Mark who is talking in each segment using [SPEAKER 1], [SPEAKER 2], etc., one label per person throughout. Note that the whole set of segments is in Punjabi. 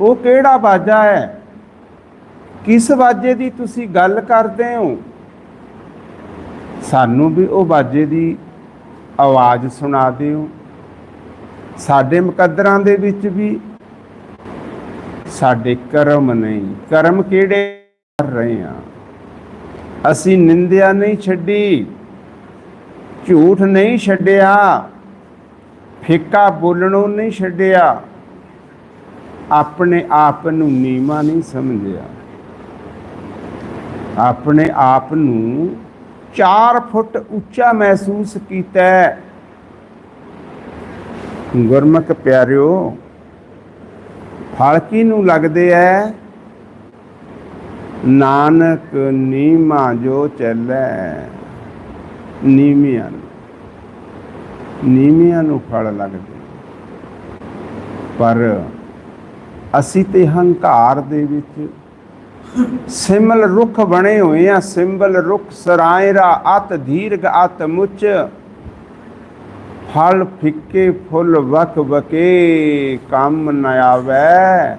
[SPEAKER 1] ਉਹ ਕਿਹੜਾ ਬਾਜਾ ਹੈ? ਕਿਸ ਬਾਜੇ ਦੀ ਤੁਸੀਂ ਗੱਲ ਕਰਦੇ ਹੋ? ਸਾਨੂੰ ਵੀ ਉਹ ਬਾਜੇ ਦੀ ਆਵਾਜ਼ ਸੁਣਾ ਦਿਓ। ਸਾਡੇ ਮੁਕੱਦਰਾਂ ਦੇ ਵਿੱਚ ਵੀ ਸਾਡੇ ਕਰਮ ਨਹੀਂ। ਕਰਮ ਕਿਹੜੇ ਕਰ ਰਹੇ ਆ ਅਸੀਂ ਨਿੰਦਿਆ ਨਹੀਂ ਛੱਡੀ, ਝੂਠ ਨਹੀਂ ਛੱਡਿਆ, ਫਿੱਕਾ ਬੋਲਣੋਂ ਨਹੀਂ ਛੱਡਿਆ। ਆਪਣੇ ਆਪ ਨੂੰ ਨੀਮਾ ਨਹੀਂ ਸਮਝਿਆ ਆਪਣੇ ਆਪ ਨੂੰ 4 ਫੁੱਟ ਉੱਚਾ ਮਹਿਸੂਸ ਕੀਤਾ ਹੈ। ਗੁਰਮੁਖ ਪਿਆਰਿਓ, ਫਲਕੀ ਨੂੰ ਲੱਗਦੇ ਐ, ਨਾਨਕ ਨੀਮਾ ਜੋ ਚੱਲੈ ਨੀਮਿਆਂ ਨੂੰ ਨੀਮਿਆਂ ਨੂੰ ਫਲ ਲੱਗਦੇ ਪਰ ਅਸੀਂ ਤੇ ਹੰਕਾਰ ਦੇ ਵਿੱਚ ਸਿਮਲ ਰੁੱਖ ਬਣੇ ਹੋਏ ਆ ਸਿੰਬਲ ਰੁੱਖ ਸਰਾਇਰਾ ਅਤ ਧੀਰਘ ਅਤ ਮੁੱਚ। ਫਲ ਫਿੱਕੇ, ਫੁੱਲ ਵਕ ਵਕੇ, ਕੰਮ ਨ ਆਵੈ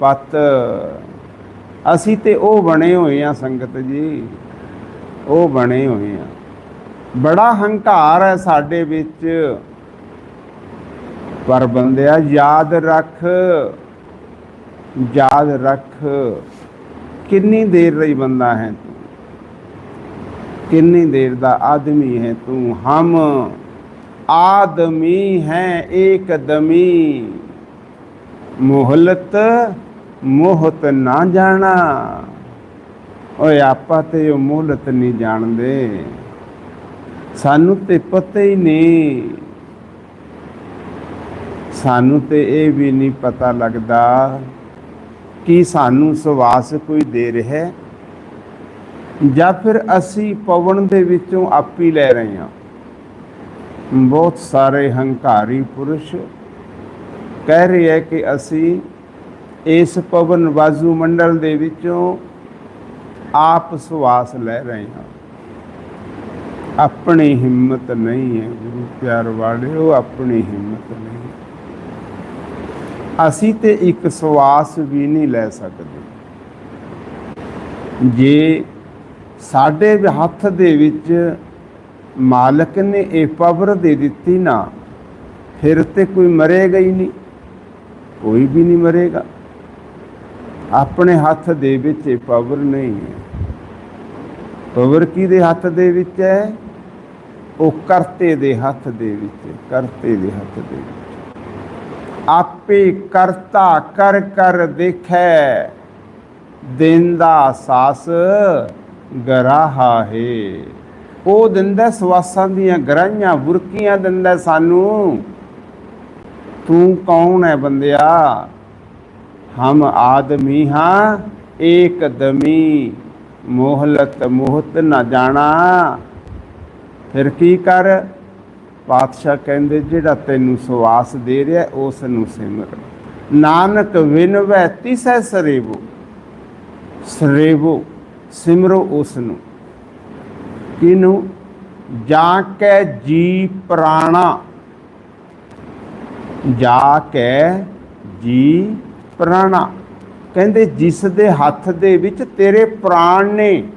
[SPEAKER 1] ਪਤ। ਅਸੀਂ ਤੇ ਉਹ ਬਣੇ ਹੋਏ ਆ ਸੰਗਤ ਜੀ, ਉਹ ਬਣੇ ਹੋਏ ਆ ਬੜਾ ਹੰਕਾਰ ਹੈ ਸਾਡੇ ਵਿੱਚ। ਪਰ ਬੰਦਿਆ, ਯਾਦ ਰੱਖ। ਯਾਦ ਰੱਖ, ਕਿੰਨੀ ਦੇਰ ਲਈ ਬੰਦਾ ਹੈ ਤੂੰ? ਕਿੰਨੀ ਦੇਰ ਦਾ ਆਦਮੀ ਹੈ ਤੂੰ? ਹਮ ਆਦਮੀ ਹੈ ਏਕਦਮੀ। ਦਮੀ ਮੁਹਲਤ ਮੋਹਤ ਨਾ ਜਾਣਾ। ਓਏ ਆਪਾਂ ਤੇ ਉਹ ਮੁਹਲਤ ਨਹੀਂ ਜਾਣਦੇ। ਸਾਨੂੰ ਤੇ ਪਤਾ ਹੀ ਨਹੀਂ। ਸਾਨੂੰ ਤੇ ਇਹ ਵੀ ਨਹੀਂ ਪਤਾ ਲੱਗਦਾ ਕਿ ਸਾਨੂੰ ਸਵਾਸ ਕੋਈ ਦੇ ਰਿਹਾ ਹੈ ਜਾਂ ਫਿਰ ਅਸੀਂ ਪਵਨ ਦੇ ਵਿੱਚੋਂ ਆਪੀ ਲੈ ਰਹੇ ਹਾਂ। ਬਹੁਤ ਸਾਰੇ ਹੰਕਾਰੀ ਪੁਰਸ਼ ਕਹਿ ਰਹੇ ਹੈ ਕਿ ਅਸੀਂ ਇਸ ਪਵਨ ਵਾਜੂ ਮੰਡਲ ਦੇ ਵਿੱਚੋਂ ਆਪ ਸਵਾਸ ਲੈ ਰਹੇ ਹਾਂ। ਆਪਣੀ ਹਿੰਮਤ ਨਹੀਂ ਹੈ, ਗੁਰੂ ਪਿਆਰ ਵਾਲਿਓ, ਆਪਣੀ ਹਿੰਮਤ ਨਹੀਂ। ਅਸੀਂ ਤੇ ਇੱਕ ਸਵਾਸ ਵੀ ਨਹੀਂ ਲੈ ਸਕਦੇ। ਜੇ ਸਾਡੇ ਹੱਥ ਦੇ ਵਿੱਚ ਮਾਲਕ ਨੇ ਇਹ ਪਵਰ ਦੇ ਦਿੱਤੀ ਨਾ, ਫਿਰ ਤੇ ਕੋਈ ਮਰੇਗਾ ਹੀ ਨਹੀਂ, ਕੋਈ ਵੀ ਨਹੀਂ ਮਰੇਗਾ। ਆਪਣੇ ਹੱਥ ਦੇ ਵਿੱਚ ਇਹ ਪਾਵਰ ਨਹੀਂ ਹੈ। ਪਵਰ ਕਿਹਦੇ ਹੱਥ ਦੇ ਵਿੱਚ ਹੈ? ਉਹ ਕਰਤੇ ਦੇ ਹੱਥ ਦੇ ਵਿੱਚ ਕਰਤੇ ਦੇ ਹੱਥ ਦੇ ਵਿੱਚ। ਆਪੇ ਕਰਤਾ ਕਰ ਕਰ ਦੇਖੈ। ਦਿੰਦਾ ਸਾਸ ਗਰਾਹਾ ਹੈ। ਉਹ ਦਿੰਦਾ ਸਵਾਸਾਂ ਦੀਆਂ ਗਰਾਈਆਂ ਬੁਰਕੀਆਂ ਦਿੰਦਾ ਸਾਨੂੰ। ਤੂੰ ਕੌਣ ਹੈ ਬੰਦਿਆ? ਹਮ ਆਦਮੀ ਹਾਂ, ਏਕ ਦਮੀ। ਮੋਹਲਤ ਮੋਹਤ ਨਾ ਜਾਣਾ। ਫਿਰ ਕੀ ਕਰ? ਪਾਤਸ਼ਾਹ ਕਹਿੰਦੇ, ਜਿਹੜਾ ਤੈਨੂੰ ਸਵਾਸ ਦੇ ਰਿਹਾ ਉਸ ਨੂੰ ਸਿਮਰ। ਨਾਨਕ ਵਿਨਵੈ ਤਿਸੈ ਸਰੇਵੋ। ਸਰੇਵੋ, ਸਿਮਰੋ ਉਸ ਨੂੰ ਕਿਨੂੰ? ਜਾ ਕੇ ਜੀ ਪ੍ਰਾਣਾ। ਜਾ ਕੇ ਜੀ ਪ੍ਰਾਣਾ। ਕਹਿੰਦੇ, ਜਿਸ ਦੇ ਹੱਥ ਦੇ ਵਿੱਚ ਤੇਰੇ ਪ੍ਰਾਣ ਨੇ,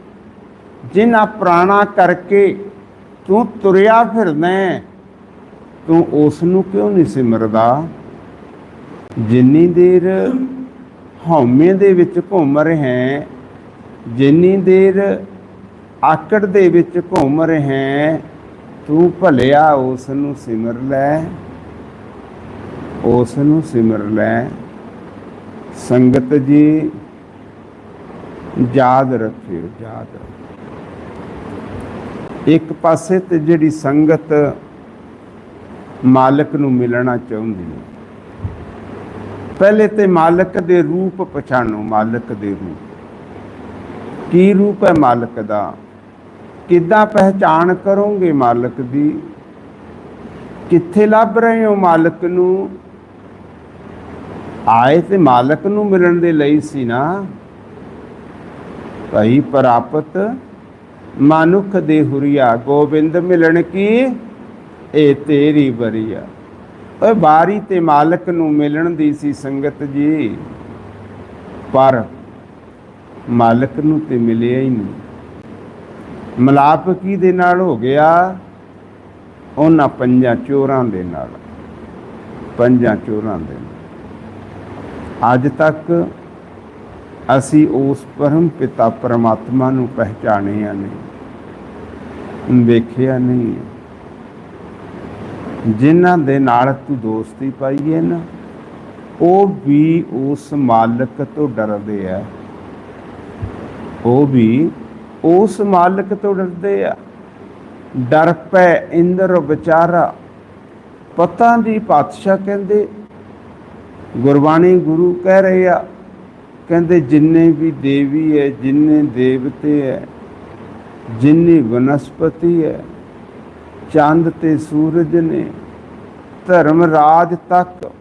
[SPEAKER 1] ਜਿਨ੍ਹਾਂ ਪ੍ਰਾਣਾ ਕਰਕੇ ਤੂੰ ਤੁਰਿਆ ਫਿਰਦਾ ਹੈ, ਤੂੰ ਉਸ ਨੂੰ ਕਿਉਂ ਨਹੀਂ ਸਿਮਰਦਾ? ਜਿੰਨੀ ਦੇਰ ਹਉਮੈ ਦੇ ਵਿੱਚ ਘੁੰਮ ਰਿਹਾ ਜਿੰਨੀ ਦੇਰ ਆਕੜ ਦੇ ਵਿੱਚ ਘੁੰਮ ਰਿਹਾ ਤੂੰ ਭਲਿਆ ਉਸ ਨੂੰ ਸਿਮਰ ਲੈ। ਉਸ ਨੂੰ ਸਿਮਰ ਲੈ। ਸੰਗਤ ਜੀ ਯਾਦ ਰੱਖਿਓ ਯਾਦ ਰੱਖਿਓ। ਇੱਕ ਪਾਸੇ ਤੇ ਜਿਹੜੀ ਸੰਗਤ ਮਾਲਕ ਨੂੰ ਮਿਲਣਾ ਚਾਹੁੰਦੀ ਹੈ। ਪਹਿਲੇ ਤੇ ਮਾਲਕ ਦੇ ਰੂਪ ਪਛਾਣੋ, ਮਾਲਕ ਦੇ ਰੂਪ। ਕੀ ਰੂਪ ਹੈ ਮਾਲਕ ਦਾ? ਕਿੱਦਾਂ ਪਹਿਚਾਣ ਕਰੋਗੇ ਮਾਲਕ ਦੀ? ਕਿੱਥੇ ਲੱਭ ਰਹੇ ਹੋ ਮਾਲਕ ਨੂੰ? ਆਏ ਤੇ ਮਾਲਕ ਨੂੰ ਮਿਲਣ ਦੇ ਲਈ ਸੀ ਨਾ। ਭਈ ਪ੍ਰਾਪਤ ਮਨੁੱਖ ਦੇ ਹੁਰੀਆ ਗੋਬਿੰਦ ਮਿਲਣ ਕੀ? ਇਹ ਤੇਰੀ ਬਰੀਆ ਓਏ ਬਾਰੀ ਤੇ ਮਾਲਕ ਨੂੰ ਮਿਲਣ ਦੀ ਸੀ ਸੰਗਤ ਜੀ, ਪਰ ਮਾਲਕ ਨੂੰ ਤੇ ਮਿਲਿਆ ਹੀ ਨਹੀਂ। ਮਲਾਪ ਕੀ ਦੇ ਨਾਲ ਹੋ ਗਿਆ? ਉਹਨਾਂ ਪੰਜਾਂ ਚੋਰਾਂ ਦੇ ਨਾਲ। ਪੰਜਾਂ ਚੋਰਾਂ ਦੇ ਨਾਲ। ਅੱਜ ਤੱਕ ਅਸੀਂ ਉਸ ਪਰਮ ਪਿਤਾ ਪਰਮਾਤਮਾ ਨੂੰ ਪਹਿਚਾਣਿਆ ਨਹੀਂ, ਵੇਖਿਆ ਨਹੀਂ। ਜਿਨ੍ਹਾਂ ਦੇ ਨਾਲ ਤੂੰ ਦੋਸਤੀ ਪਾਈ ਹੈ ਨਾ, ਉਹ ਵੀ ਉਸ ਮਾਲਕ ਤੋਂ ਡਰਦੇ ਆ। ਉਹ ਵੀ ਉਸ ਮਾਲਕ ਤੋਂ ਡਰਦੇ ਆ। ਡਰ ਪੈ ਇੰਦਰ ਵਿਚਾਰਾ, ਪਤਾ ਨਹੀਂ ਪਾਤਸ਼ਾਹ ਕਹਿੰਦੇ, ਗੁਰਬਾਣੀ ਗੁਰੂ ਕਹਿ ਰਹੇ ਆ, ਕਹਿੰਦੇ ਜਿੰਨੇ ਵੀ ਦੇਵੀ ਹੈ ਜਿੰਨੇ ਦੇਵਤੇ ਹੈ ਜਿੰਨੀ ਵਨਸਪਤੀ ਹੈ ਚੰਦ ਤੇ ਸੂਰਜ ਨੇ ਧਰਮ ਰਾਜ ਤੱਕ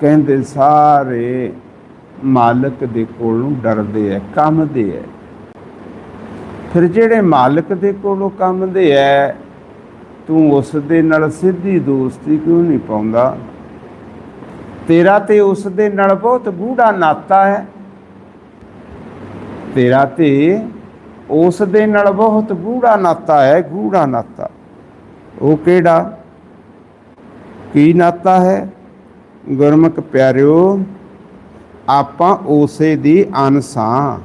[SPEAKER 1] ਕਹਿੰਦੇ ਸਾਰੇ ਮਾਲਕ ਦੇ ਕੋਲੋਂ ਡਰਦੇ ਐ, ਕੰਮਦੇ ਐ। ਫਿਰ ਜਿਹੜੇ ਮਾਲਕ ਦੇ ਕੋਲੋਂ ਕੰਮਦੇ ਐ, ਤੂੰ ਉਸ ਦੇ ਨਾਲ ਸਿੱਧੀ ਦੋਸਤੀ ਕਿਉਂ ਨਹੀਂ ਪਾਉਂਦਾ? ਤੇਰਾ ਤੇ ਉਸ ਦੇ ਨਾਲ ਬਹੁਤ ਗੂੜਾ ਨਾਤਾ ਹੈ। ਤੇਰਾ ਤੇ ਉਸ ਦੇ ਨਾਲ ਬਹੁਤ ਗੂੜਾ ਨਾਤਾ ਹੈ ਗੂੜਾ ਨਾਤਾ। ਉਹ ਕਿਹੜਾ? ਕੀ ਨਾਤਾ ਹੈ? ਗੁਰਮੁਖ ਪਿਆਰਿਓ, ਆਪਾਂ ਉਸੇ ਦੀ ਅਨਸਾਂ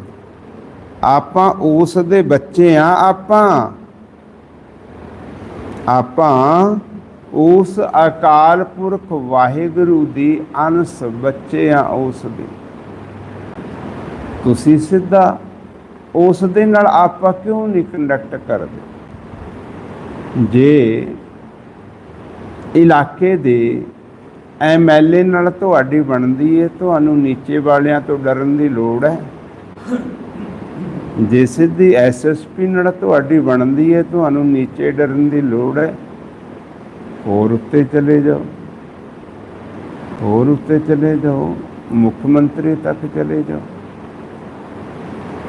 [SPEAKER 1] ਆਪਾਂ ਉਸ ਦੇ ਬੱਚੇ ਆ ਆਪਾਂ। ਆਪਾਂ ਉਸ ਅਕਾਲ ਪੁਰਖ ਵਾਹਿਗੁਰੂ ਦੀ ਅਨਸ ਬੱਚੇ ਆ ਉਸ ਦੇ। ਤੁਸੀਂ ਸਿੱਧਾ ਉਸ ਦੇ ਨਾਲ ਆਪਾਂ ਕਿਉਂ ਨਹੀਂ ਕੰਡਕਟ ਕਰਦੇ? ਜੇ ਇਲਾਕੇ ਦੇ ਐਮਐਲਏ ਨਾਲ ਤੁਹਾਡੀ ਬਣਦੀ ਹੈ ਤੁਹਾਨੂੰ ਨੀਚੇ ਵਾਲਿਆਂ ਤੋਂ ਡਰਨ ਦੀ ਲੋੜ ਹੈ? ਜੇ ਸਿੱਧੀ ਐਸਐਸਪੀ ਨਾਲ ਤੁਹਾਡੀ ਬਣਦੀ ਹੈ ਤੁਹਾਨੂੰ ਨੀਚੇ ਡਰਨ ਦੀ ਲੋੜ ਹੈ? ਹੋਰ ਉੱਤੇ ਚਲੇ ਜਾਓ। ਹੋਰ ਉੱਤੇ ਚਲੇ ਜਾਓ। ਮੁੱਖ ਮੰਤਰੀ ਤੱਕ ਚਲੇ ਜਾਓ।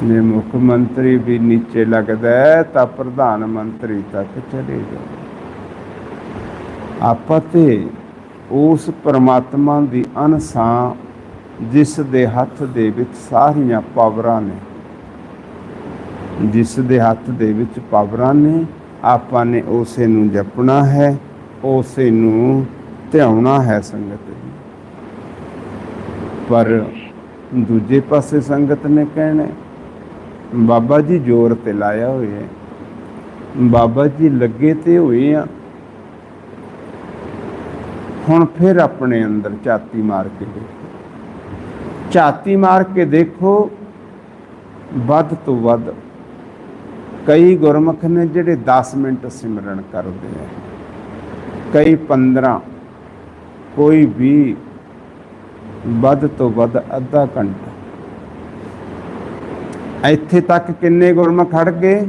[SPEAKER 1] ਜੇ ਮੁੱਖ ਮੰਤਰੀ ਵੀ ਨੀਚੇ ਲੱਗਦਾ ਤਾਂ ਪ੍ਰਧਾਨ ਮੰਤਰੀ ਤੱਕ ਚਲੇ ਜਾਓ। ਆਪਾਂ ਤੇ ਉਸ ਪਰਮਾਤਮਾ ਦੀ ਅਨਸਾਂ ਜਿਸ ਦੇ ਹੱਥ ਦੇ ਵਿੱਚ ਸਾਰੀਆਂ ਪਾਵਰਾਂ ਨੇ, ਜਿਸ ਦੇ ਹੱਥ ਦੇ ਵਿੱਚ ਪਾਵਰਾਂ ਨੇ, ਆਪਾਂ ਨੇ ਉਸੇ ਨੂੰ ਜਪਣਾ ਹੈ, ਉਸੇ ਨੂੰ ਧਿਆਉਣਾ ਹੈ ਸੰਗਤ ਜੀ। ਪਰ ਦੂਜੇ ਪਾਸੇ ਸੰਗਤ ਨੇ ਕਹਿਣਾ ਬਾਬਾ ਜੀ ਜ਼ੋਰ ਤੇ ਲਾਇਆ ਹੋਇਆ ਬਾਬਾ ਜੀ ਲੱਗੇ ਤੇ ਹੋਏ ਆ। ਹੁਣ ਫਿਰ ਆਪਣੇ ਅੰਦਰ ਝਾਤੀ ਮਾਰ ਕੇ ਦੇਖੋ। ਝਾਤੀ ਮਾਰ ਕੇ ਦੇਖੋ, ਵੱਧ ਤੋਂ ਵੱਧ ਕਈ ਗੁਰਮੁਖ ਨੇ ਜਿਹੜੇ 10 ਮਿੰਟ ਸਿਮਰਨ ਕਰਦੇ ਆ। ਕਈ 15 ਕੋਈ ਵੀ ਵੱਧ ਤੋਂ ਵੱਧ ਅੱਧਾ ਘੰਟਾ। ਇੱਥੇ ਤੱਕ ਕਿੰਨੇ ਗੁਰਮੁਖ ਖੜ ਗਏ?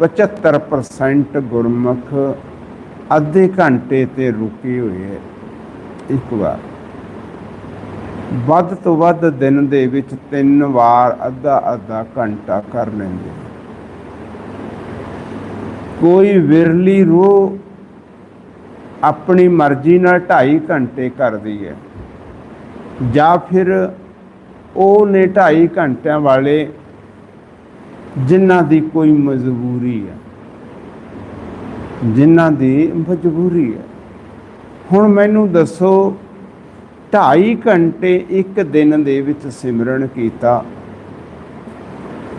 [SPEAKER 1] 75% ਗੁਰਮੁਖ ਅੱਧੇ ਘੰਟੇ ਤੇ ਰੁਕੇ ਹੋਏ ਹੈ। ਇੱਕ ਵਾਰ। ਵੱਧ ਤੋਂ ਵੱਧ ਦਿਨ ਦੇ ਵਿੱਚ ਤਿੰਨ ਵਾਰ ਅੱਧਾ ਅੱਧਾ ਘੰਟਾ ਕਰ ਲੈਂਦੇ ਕੋਈ ਵਿਰਲੀ ਰੂਹ ਆਪਣੀ ਮਰਜ਼ੀ ਨਾਲ 2.5 ਘੰਟੇ ਕਰਦੀ ਹੈ। ਜਾਂ ਫਿਰ ਉਹ ਨੇ 2.5 ਘੰਟਿਆਂ ਵਾਲੇ ਜਿਨ੍ਹਾਂ ਦੀ ਕੋਈ ਮਜਬੂਰੀ ਹੈ, ਜਿਨ੍ਹਾਂ ਦੀ ਮਜਬੂਰੀ ਹੈ। ਹੁਣ ਮੈਨੂੰ ਦੱਸੋ 2.5 ਘੰਟੇ ਇੱਕ ਦਿਨ ਦੇ ਵਿੱਚ ਸਿਮਰਨ ਕੀਤਾ।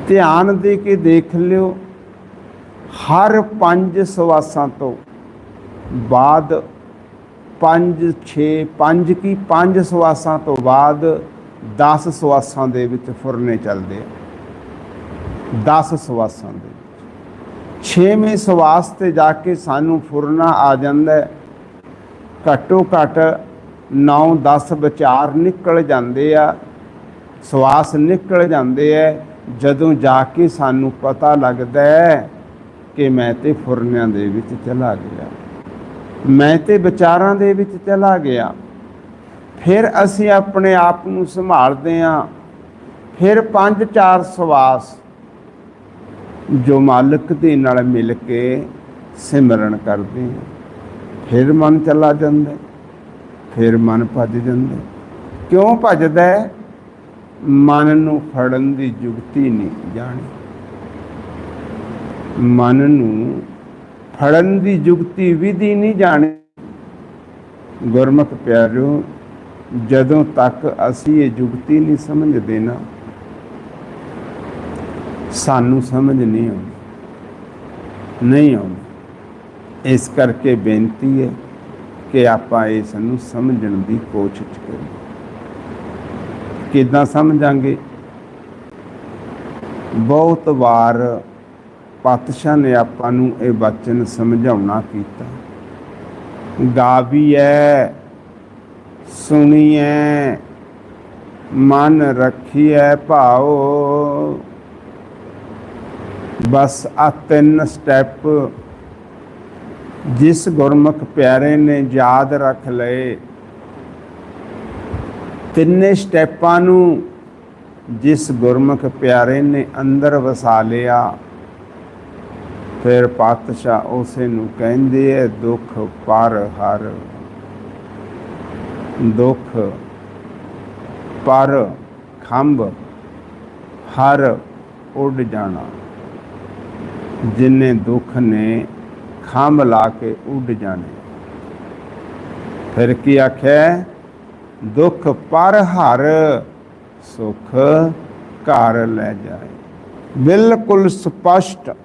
[SPEAKER 1] ਧਿਆਨ ਦੇ ਕੇ ਦੇਖ ਲਿਓ, ਹਰ ਪੰਜ ਸਵਾਸਾਂ ਤੋਂ ਬਾਅਦ 5 6 5 ਕੀ 5 ਸਵਾਸਾਂ ਤੋਂ ਬਾਅਦ 10 ਸਵਾਸਾਂ ਦੇ ਵਿੱਚ ਫੁਰਨੇ ਚੱਲਦੇ ਆ। 10 ਸਵਾਸਾਂ ਦੇ ਛੇਵੇਂ ਸਵਾਸ ਤੇ ਜਾ ਕੇ ਸਾਨੂੰ ਫੁਰਨਾ ਆ ਜਾਂਦਾ ਹੈ। ਘੱਟੋ ਘੱਟ 9-10 ਵਿਚਾਰ ਨਿਕਲ ਜਾਂਦੇ ਆ। ਸਵਾਸ ਨਿਕਲ ਜਾਂਦੇ ਆ। ਜਦੋਂ ਜਾ ਕੇ ਸਾਨੂੰ ਪਤਾ ਲੱਗਦਾ ਹੈ ਕਿ ਮੈਂ ਤੇ ਫੁਰਨਿਆਂ ਦੇ ਵਿੱਚ ਚਲਾ ਗਿਆ। ਮੈਂ ਤੇ ਵਿਚਾਰਾਂ ਦੇ ਵਿੱਚ ਚਲਾ ਗਿਆ। ਫਿਰ ਅਸੀਂ ਆਪਣੇ ਆਪ ਨੂੰ ਸੰਭਾਲਦੇ ਹਾਂ। ਫਿਰ ਪੰਜ ਚਾਰ ਸਵਾਸ ਜੋ ਮਾਲਕ ਦੇ ਨਾਲ ਮਿਲ ਕੇ ਸਿਮਰਨ ਕਰਦੇ ਹਾਂ ਫਿਰ ਮਨ ਚਲਾ ਜਾਂਦਾ ਫਿਰ ਮਨ ਭੱਜ ਜਾਂਦਾ ਕਿਉਂ ਭੱਜਦਾ ਮਨ ਨੂੰ ਫੜਨ ਦੀ ਜੁਗਤੀ ਨਹੀਂ ਜਾਣੀ। ਮਨ ਨੂੰ ਫੜਨ ਦੀ ਜੁਗਤੀ ਵਿਧੀ ਨਹੀਂ ਜਾਣੀ। ਗੁਰਮੁਖ ਪਿਆਰਿਓ, ਜਦੋਂ ਤੱਕ ਅਸੀਂ ਇਹ ਜੁਗਤੀ ਨਹੀਂ ਸਮਝਦੇ ਨਾ ਸਾਨੂੰ ਸਮਝ ਨਹੀਂ ਆਉਂਦੀ। ਨਹੀਂ ਆਉਂਦੀ। ਇਸ ਕਰਕੇ ਬੇਨਤੀ ਹੈ ਕਿ ਆਪਾਂ ਇਸ ਨੂੰ ਸਮਝਣ ਦੀ ਕੋਸ਼ਿਸ਼ ਕਰੀਏ। ਕਿੱਦਾਂ ਸਮਝਾਂਗੇ? ਬਹੁਤ ਵਾਰ ਪਾਤਸ਼ਾਹ ਨੇ ਆਪਾਂ ਨੂੰ ਇਹ ਬਚਨ ਸਮਝਾਉਣਾ ਕੀਤਾ। ਗਾਵੀਐ ਸੁਣੀਐ ਮਨ ਰੱਖੀਐ ਭਾਉ ਬਸ ਆ ਤਿੰਨ ਸਟੈਪ ਜਿਸ ਗੁਰਮੁਖ ਪਿਆਰੇ ਨੇ ਯਾਦ ਰੱਖ ਲਏ। ਤਿੰਨੇ ਸਟੈਪਾਂ ਨੂੰ ਜਿਸ ਗੁਰਮੁਖ ਪਿਆਰੇ ਨੇ ਅੰਦਰ ਵਸਾ ਲਿਆ, ਫਿਰ ਪਾਤਸ਼ਾਹ ਉਸੇ ਨੂੰ ਕਹਿੰਦੇ ਐ, ਦੁੱਖ ਪਰ ਹਰ, ਦੁੱਖ ਪਰ ਖੰਭ ਹਰ ਉੱਡ ਜਾਣਾ। ਜਿੰਨੇ ਦੁੱਖ ਨੇ, ਖੰਭ ਲਾ ਕੇ ਉੱਡ ਜਾਣੇ। ਫਿਰ ਕੀ ਆਖਿਆ? ਦੁੱਖ ਪਰ ਹਰ ਸੁਖ ਘਰ ਲੈ ਜਾਏ। ਬਿਲਕੁਲ ਸਪਸ਼ਟ,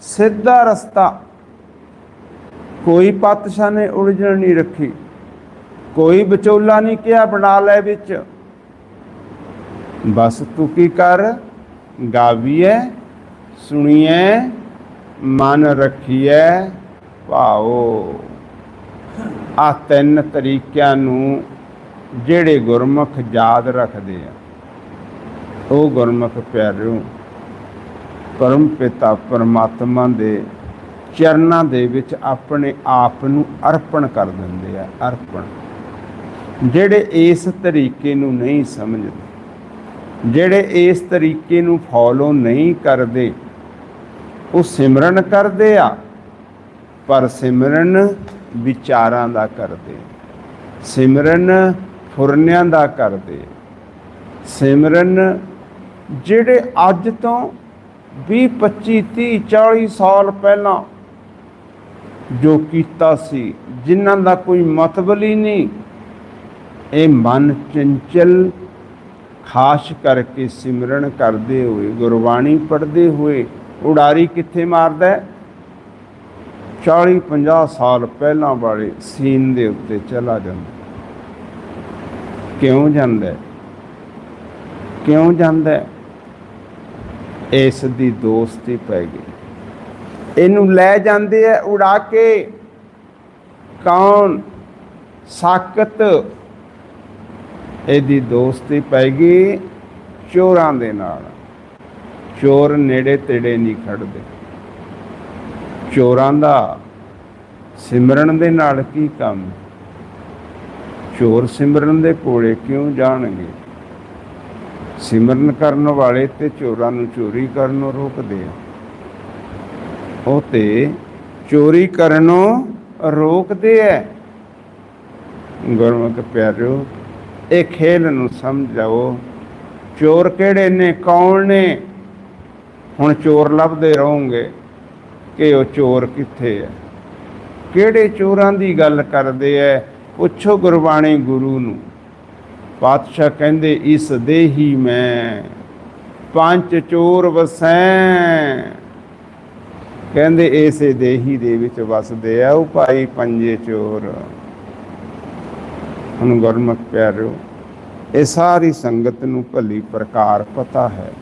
[SPEAKER 1] ਸਿੱਧਾ ਰਸਤਾ। ਕੋਈ ਪਾਤਸ਼ਾਹ ਨੇ ਉਲਝਣ ਨਹੀਂ ਰੱਖੀ। ਕੋਈ ਵਿਚੋਲਾ ਨਹੀਂ ਕਿਹਾ ਬਣਾ ਲੈ ਵਿੱਚ। ਬਸ ਤੂੰ ਕੀ ਕਰ? ਗਾਵੀਏ ਸੁਣੀਐ ਮਨ ਰੱਖੀਐ ਭਾਓ। ਆ ਤਿੰਨ ਤਰੀਕਿਆਂ ਨੂੰ ਜਿਹੜੇ ਗੁਰਮੁਖ ਯਾਦ ਰੱਖਦੇ ਆ, ਉਹ ਗੁਰਮੁਖ ਪਿਆਰਿਓ, ਪਰਮ ਪਿਤਾ ਪਰਮਾਤਮਾ ਦੇ ਚਰਨਾਂ ਦੇ ਵਿੱਚ ਆਪਣੇ ਆਪ ਨੂੰ ਅਰਪਣ ਕਰ ਦਿੰਦੇ ਆ, ਅਰਪਣ। ਜਿਹੜੇ ਇਸ ਤਰੀਕੇ ਨੂੰ ਨਹੀਂ ਸਮਝਦੇ, ਜਿਹੜੇ ਇਸ ਤਰੀਕੇ ਨੂੰ ਫੋਲੋ ਨਹੀਂ ਕਰਦੇ ਉਹ ਸਿਮਰਨ ਕਰਦੇ ਆ, ਪਰ ਸਿਮਰਨ ਵਿਚਾਰਾਂ ਦਾ ਕਰਦੇ। ਸਿਮਰਨ ਫੁਰਨਿਆਂ ਦਾ ਕਰਦੇ। ਸਿਮਰਨ ਜਿਹੜੇ ਅੱਜ ਤੋਂ 20 25 30 40 ਸਾਲ ਪਹਿਲਾਂ ਜੋ ਕੀਤਾ ਸੀ, ਜਿਨ੍ਹਾਂ ਦਾ ਕੋਈ ਮਤਲਬ ਹੀ ਨਹੀਂ, ਇਹ ਮਨ ਚੰਚਲ ਖਾਸ ਕਰਕੇ ਸਿਮਰਨ ਕਰਦੇ ਹੋਏ, ਗੁਰਬਾਣੀ ਪੜ੍ਹਦੇ ਹੋਏ ਉਡਾਰੀ ਕਿੱਥੇ ਮਾਰਦਾ ਹੈ? 40 50 ਸਾਲ ਪਹਿਲਾਂ ਵਾਲੇ ਸੀਨ ਦੇ ਉੱਤੇ ਚਲਾ ਜਾਂਦਾ ਕਿਉਂ ਜਾਂਦਾ ਕਿਉਂ ਜਾਂਦਾ ਇਸ ਦੀ ਦੋਸਤੀ ਪੈ ਗਈ। ਇਹਨੂੰ ਲੈ ਜਾਂਦੇ ਆ ਉਡਾ ਕੇ। ਕੌਣ? ਸਾਕਤ ਇਹਦੀ ਦੋਸਤੀ ਪੈ ਗਈ ਚੋਰਾਂ ਦੇ ਨਾਲ। ਚੋਰ ਨੇੜੇ ਤੇੜੇ ਨਹੀਂ ਖੜਦੇ। ਚੋਰਾਂ ਦਾ ਸਿਮਰਨ ਦੇ ਨਾਲ ਕੀ ਕੰਮ? ਚੋਰ ਸਿਮਰਨ ਦੇ ਕੋਲੇ ਕਿਉਂ ਜਾਣਗੇ? ਸਿਮਰਨ ਕਰਨ ਵਾਲੇ ਤੇ ਚੋਰਾਂ ਨੂੰ ਚੋਰੀ ਕਰਨ ਨੂੰ ਰੋਕਦੇ ਆ। ਉਹ ਤੇ ਚੋਰੀ ਕਰਨੋਂ ਰੋਕਦੇ ਐ। ਗੁਰਮੁਖ ਪਿਆਰਿਓ, ਇਹ ਖੇਲ ਨੂੰ ਸਮਝਾਓ। ਚੋਰ ਕਿਹੜੇ ਨੇ, ਕੌਣ ਨੇ? ਹੁਣ ਚੋਰ ਲੱਭਦੇ ਰਹੋਗੇ ਕਿ ਉਹ ਚੋਰ ਕਿੱਥੇ ਹੈ ਕਿਹੜੇ ਚੋਰਾਂ ਦੀ ਗੱਲ ਕਰਦੇ ਐ? ਪੁੱਛੋ ਗੁਰਬਾਣੀ ਗੁਰੂ ਨੂੰ। ਪਾਤਸ਼ਾਹ ਕਹਿੰਦੇ, ਇਸ ਦੇਹੀ ਮੈਂ, ਪੰਜ ਚੋਰ ਵਸੈ। ਕਹਿੰਦੇ, ਇਸੇ ਦੇਹੀ ਦੇ ਵਿੱਚ ਵਸਦੇ ਆ ਉਹ ਭਾਈ ਪੰਜੇ ਚੋਰ। ਹੁਣ ਗੁਰਮੁਖ ਪਿਆਰਿਓ, ਇਹ ਸਾਰੀ ਸੰਗਤ ਨੂੰ ਭਲੀ ਪ੍ਰਕਾਰ ਪਤਾ ਹੈ।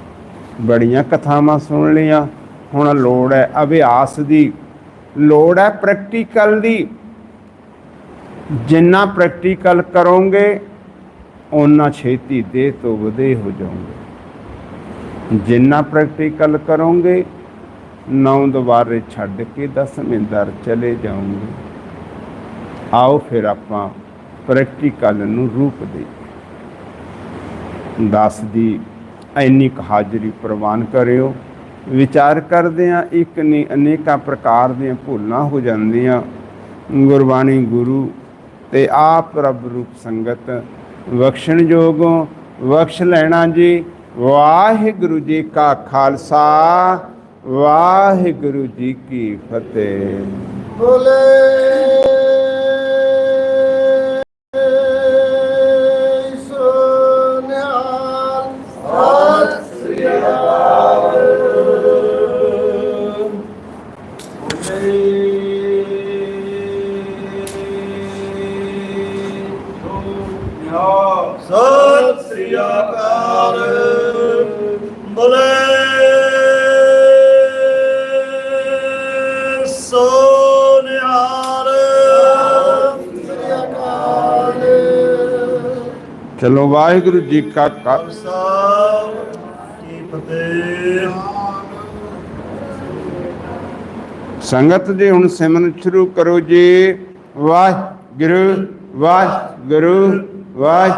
[SPEAKER 1] ਬੜੀਆਂ ਕਥਾਵਾਂ ਸੁਣ ਲਈਆਂ। ਹੁਣ ਲੋੜ ਹੈ ਅਭਿਆਸ ਦੀ। ਲੋੜ ਹੈ ਪ੍ਰੈਕਟੀਕਲ ਦੀ। ਜਿੰਨਾ ਪ੍ਰੈਕਟੀਕਲ ਕਰੋਗੇ, ਓਨਾ ਛੇਤੀ ਦੇਹ ਤੋਂ ਵਧੇ ਹੋ ਜਾਓਗੇ। ਜਿੰਨਾ ਪ੍ਰੈਕਟੀਕਲ ਕਰੋਗੇ ਨੌ ਦੁਬਾਰੇ ਛੱਡ ਕੇ ਦਸਵੇਂ ਦਰ ਚਲੇ ਜਾਓਗੇ। ਆਓ ਫਿਰ ਆਪਾਂ ਪ੍ਰੈਕਟੀਕਲ ਨੂੰ ਰੂਪ ਦੇ ਦਸ ਦੀ ਇੰਨੀ ਕੁ ਹਾਜ਼ਰੀ ਪ੍ਰਵਾਨ ਕਰਿਓ। ਵਿਚਾਰ ਕਰਦੇ ਆ ਇੱਕ ਨਹੀਂ ਅਨੇਕਾਂ ਪ੍ਰਕਾਰ ਦੀਆਂ ਭੁੱਲਾਂ ਹੋ ਜਾਂਦੀਆਂ। ਗੁਰਬਾਣੀ ਗੁਰੂ ਤੇ ਆਪ ਰੱਬ ਰੂਪ ਸੰਗਤ, ਬਖਸ਼ਣ ਜੋਗੋਂ, ਬਖਸ਼ ਲੈਣਾ ਜੀ। ਵਾਹਿਗੁਰੂ ਜੀ ਕਾ ਖਾਲਸਾ, ਵਾਹਿਗੁਰੂ ਜੀ ਕੀ ਫਤਿਹ।
[SPEAKER 2] ਬੋਲੇ।
[SPEAKER 1] ਚਲੋ ਵਾਹਿਗੁਰੂ ਜੀ ਕਾ
[SPEAKER 2] ਖਾਲਸਾ ਕੀ ਫਤਿਹ
[SPEAKER 1] ਸੰਗਤ ਜੀ ਹੁਣ ਸਿਮਰਨ ਸ਼ੁਰੂ ਕਰੋ ਜੀ Waheguru Waheguru ਵਾਹਿ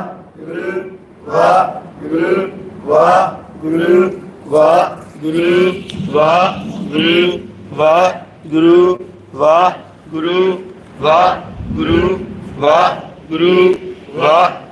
[SPEAKER 2] Waheguru Waheguru Waheguru Waheguru Waheguru Waheguru Waheguru Waheguru Waheguru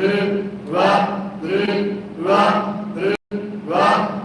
[SPEAKER 2] Rıdvan, Rıdvan, Rıdvan.